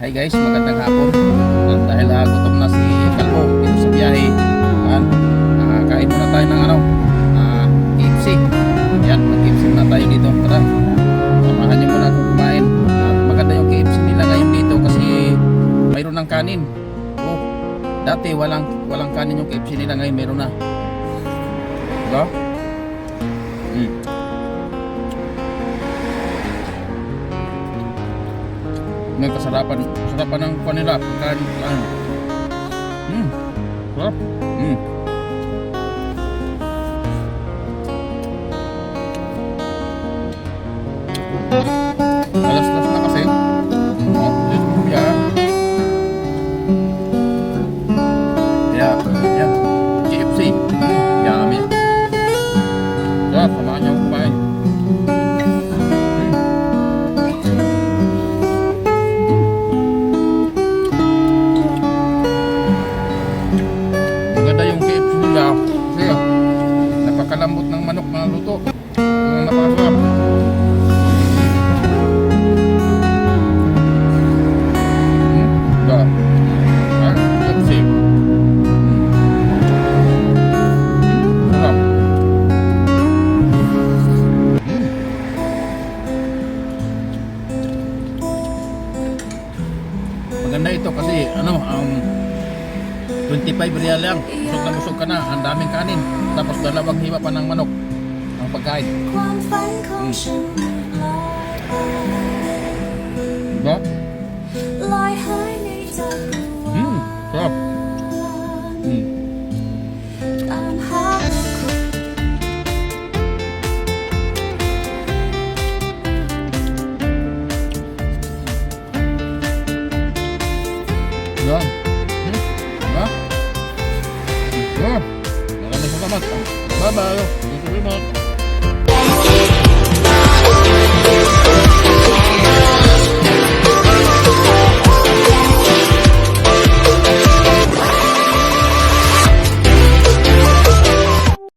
Hi guys, magandang hapon. At dahil uh, gutom na si Kalbo dito sa biyahe, yan, ah, kain muna tayo ng ano, uh, KFC. Yan, mag-KFC muna tayo dito. Tara, samahan niyo muna akong kumain. At maganda yung KFC nila ngayon dito kasi mayroon ng kanin. Oh, dati walang walang kanin yung KFC nila ngayon mayroon na. Diba? May kasarapan, kasarapan ng kanila, pagkain, ano. Mm. Sarap. Mm. Alas-alas na maganda ito kasi ano, um, 25 real lang. Busog na busog ka na. Ang daming kanin. Tapos dalawang hiwa pa ng manok. Ang pagkain. Hmm. Diba? Hmm, sarap. Diba? Hmm, diba? Diba? Maraming salamat. Bye-bye. Thank you very much.